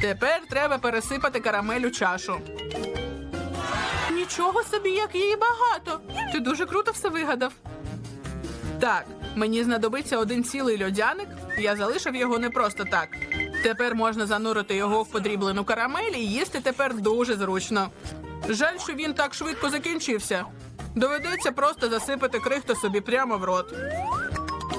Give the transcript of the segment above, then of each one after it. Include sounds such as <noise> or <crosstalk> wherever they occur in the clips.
Тепер треба пересипати карамель у чашу. Нічого собі, як її багато. Ти дуже круто все вигадав. Так, мені знадобиться один цілий льодяник. Я залишив його не просто так. Тепер можна занурити його в подріблену карамель і їсти тепер дуже зручно. Жаль, що він так швидко закінчився. Доведеться просто засипати крихту собі прямо в рот.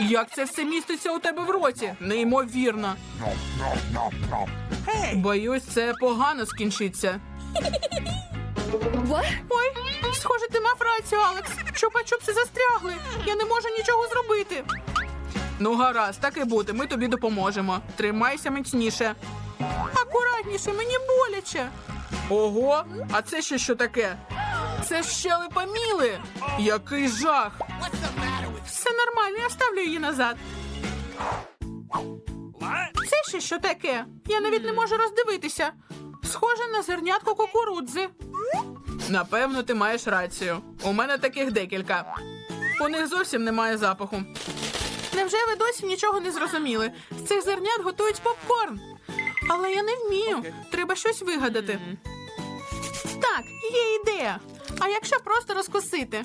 Як це все міститься у тебе в роті? Неймовірно. Боюсь, це погано скінчиться. Ой, схоже, ти мав рацію, Алекс. Чупа-чупси застрягли. Я не можу нічого зробити. Ну, гаразд, так і буде. Ми тобі допоможемо. Тримайся міцніше. Акуратніше, мені боляче. Ого, а це ще що таке? Це щелепа Міли. Який жах. Нормально, я вставлю її назад. Це ще що таке? Я навіть не можу роздивитися. Схоже на зернятко кукурудзи. Напевно, ти маєш рацію. У мене таких декілька. У них зовсім немає запаху. Невже ви досі нічого не зрозуміли? З цих зернят готують попкорн. Але я не вмію. Треба щось вигадати. Так, є ідея. А якщо просто розкусити?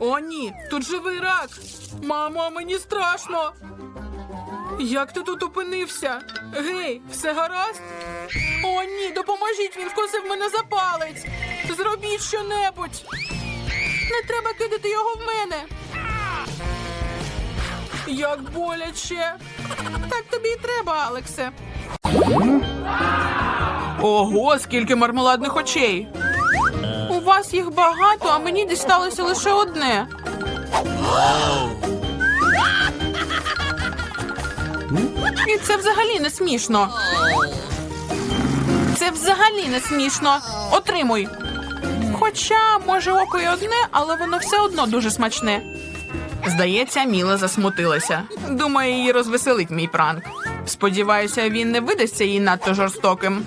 О, ні, тут живий рак. Мамо, мені страшно. Як ти тут опинився? Гей, все гаразд? О, ні, допоможіть, він вкусив мене за палець. Зробіть щонебудь. Не треба кидати його в мене. Як боляче. Так тобі і треба, Алексе. Ого, скільки мармеладних очей. Вас їх багато, а мені дісталося лише одне. І це взагалі не смішно. Це взагалі не смішно. Отримуй. Хоча, може, око й одне, але воно все одно дуже смачне. Здається, Міла засмутилася. Думаю, її розвеселить мій пранк. Сподіваюся, він не видасться їй надто жорстоким.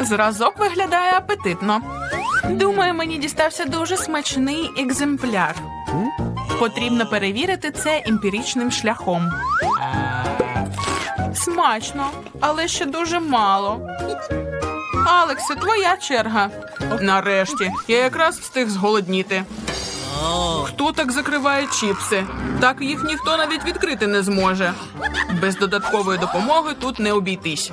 Зразок виглядає апетитно. Думаю, мені дістався дуже смачний екземпляр. Потрібно перевірити це емпіричним шляхом. Смачно, але ще дуже мало. Алексе, твоя черга. Нарешті, я якраз встиг зголодніти. Хто так закриває чіпси? Так їх ніхто навіть відкрити не зможе. Без додаткової допомоги тут не обійтись.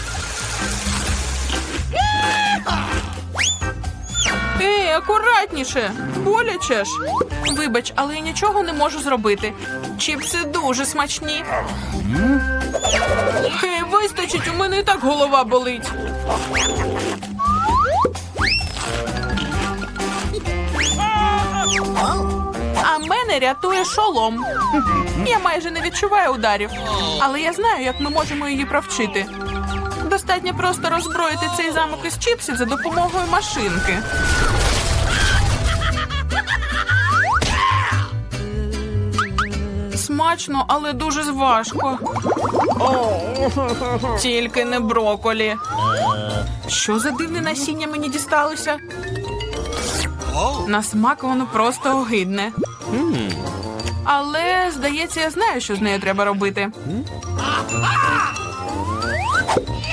Ей, акуратніше! Боляче ж. Вибач, але я нічого не можу зробити. Чіпси дуже смачні. Ей, вистачить, у мене і так голова болить. А мене рятує шолом. Я майже не відчуваю ударів, але я знаю, як ми можемо її провчити. Достатньо просто роззброїти цей замок із чіпсів за допомогою машинки. Смачно, але дуже важко. Тільки не броколі. Що за дивне насіння мені дісталося? На смак воно просто огидне. Але, здається, я знаю, що з нею треба робити.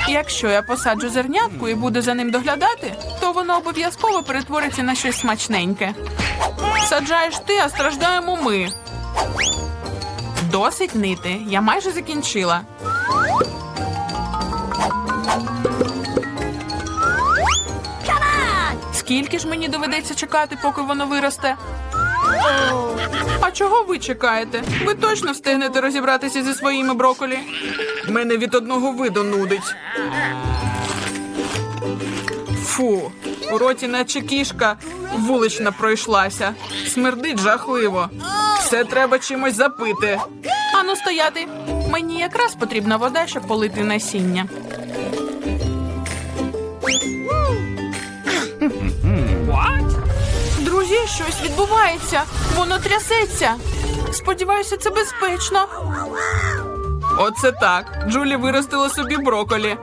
Якщо я посаджу зернятку і буду за ним доглядати, то воно обов'язково перетвориться на щось смачненьке. Саджаєш ти, а страждаємо ми. Досить нити. Я майже закінчила. Скільки ж мені доведеться чекати, поки воно виросте? А чого ви чекаєте? Ви точно встигнете розібратися зі своїми броколі? Мене від одного виду нудить. Фу, у роті наче кішка вулична пройшлася. Смердить жахливо. Все треба чимось запити. Ану стояти. Мені якраз потрібна вода, щоб полити насіння. Друзі, щось відбувається. Воно трясеться. Сподіваюся, це безпечно. Оце так. Джулі виростила собі броколі.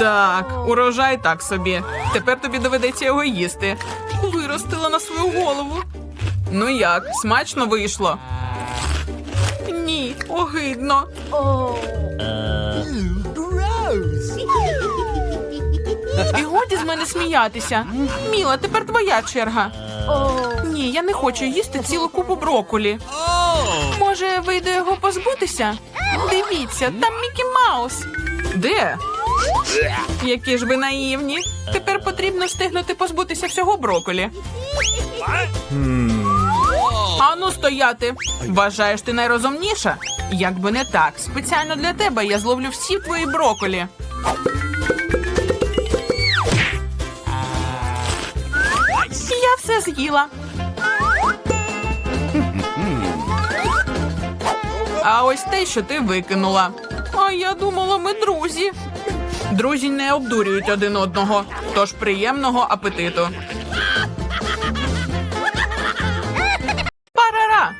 Так, урожай так собі. Тепер тобі доведеться його їсти. Виростила на свою голову. Ну як, смачно вийшло? Ні, огидно. І годі з мене сміятися. Міла, тепер твоя черга. Ні, я не хочу їсти цілу купу броколі. Може, вийде його позбутися? Дивіться, там Мікі Маус. Де? Які ж ви наївні. Тепер потрібно встигнути позбутися всього броколі. Ану стояти. Вважаєш ти найрозумніша? Як би не так, спеціально для тебе я зловлю всі твої броколі. Я все з'їла. А ось те, що ти викинула. А я думала, ми друзі. Друзі не обдурюють один одного, тож приємного апетиту. Парара!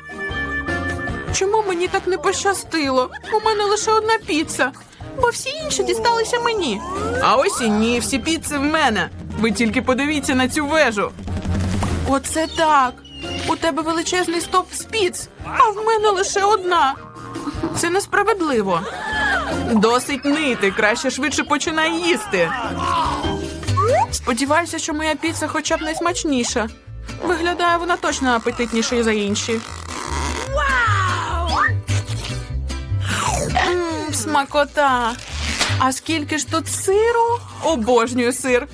Чому мені так не пощастило? У мене лише одна піца, бо всі інші дісталися мені. А ось і ні, всі піци в мене. Ви тільки подивіться на цю вежу. Оце так. У тебе величезний стоп з піц, а в мене лише одна. Це несправедливо. Досить нити, краще швидше починай їсти. Сподіваюся, що моя піца хоча б найсмачніша. Виглядає вона точно апетитніше за інші. Мм, смакота. А скільки ж тут сиру? Обожнюю сир.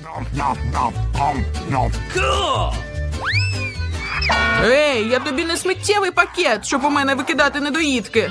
Ей, я тобі не сміттєвий пакет, щоб у мене викидати недоїдки.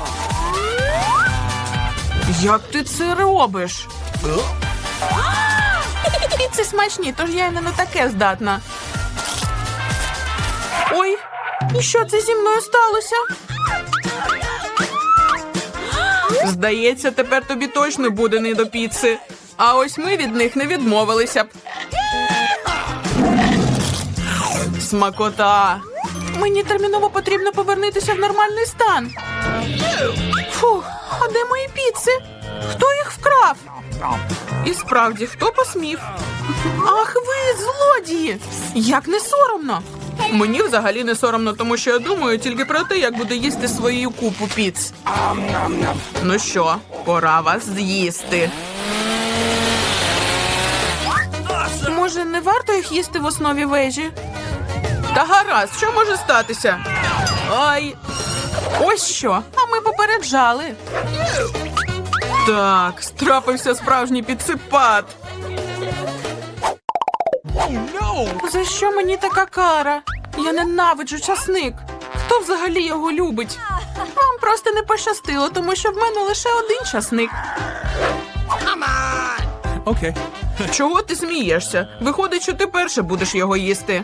Як ти це робиш? <laughs> Піци смачні, тож я й не на таке здатна. Ой, і що це зі мною сталося? Здається, тепер тобі точно буде не до піци. А ось ми від них не відмовилися б. Смакота. Мені терміново потрібно повернутися в нормальний стан. Фух, а де мої піци? Хто їх вкрав? І справді, хто посмів? Ах ви, злодії! Як не соромно! Мені взагалі не соромно, тому що я думаю тільки про те, як буду їсти свою купу піц. Ну що, пора вас з'їсти. Може, не варто їх їсти в основі вежі. Та гаразд, що може статися? Ай. Ось що. А ми попереджали. Так, страпився справжній підсипат. За що мені така кара? Я ненавиджу часник. Хто взагалі його любить? Вам просто не пощастило, тому що в мене лише один часник. Okay. Чого ти смієшся? Виходить, що ти перше будеш його їсти.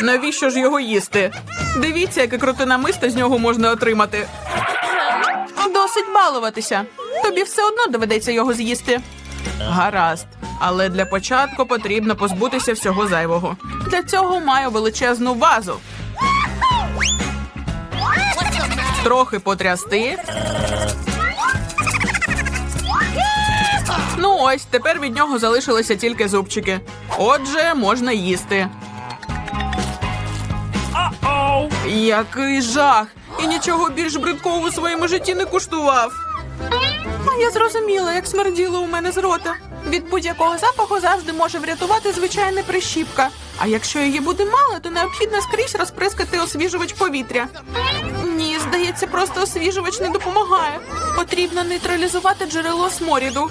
Навіщо ж його їсти? Дивіться, яке круте намисто з нього можна отримати. Досить балуватися. Тобі все одно доведеться його з'їсти. Гаразд. Але для початку потрібно позбутися всього зайвого. Для цього маю величезну вазу. Трохи потрясти. Ну ось, тепер від нього залишилися тільки зубчики. Отже, можна їсти. Який жах! І нічого більш бридкого у своєму житті не куштував. А я зрозуміла, як смерділо у мене з рота. Від будь-якого запаху завжди може врятувати звичайна прищіпка. А якщо її буде мало, то необхідно скрізь розприскати освіжувач повітря. Ні, здається, просто освіжувач не допомагає. Потрібно нейтралізувати джерело сморіду.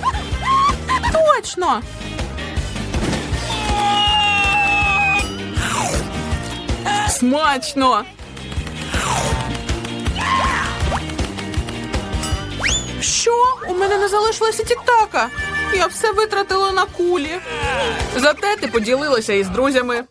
Точно. Смачно. Що? У мене не залишилося тіктака. Я все витратила на кулі. Зате ти поділилася із друзями.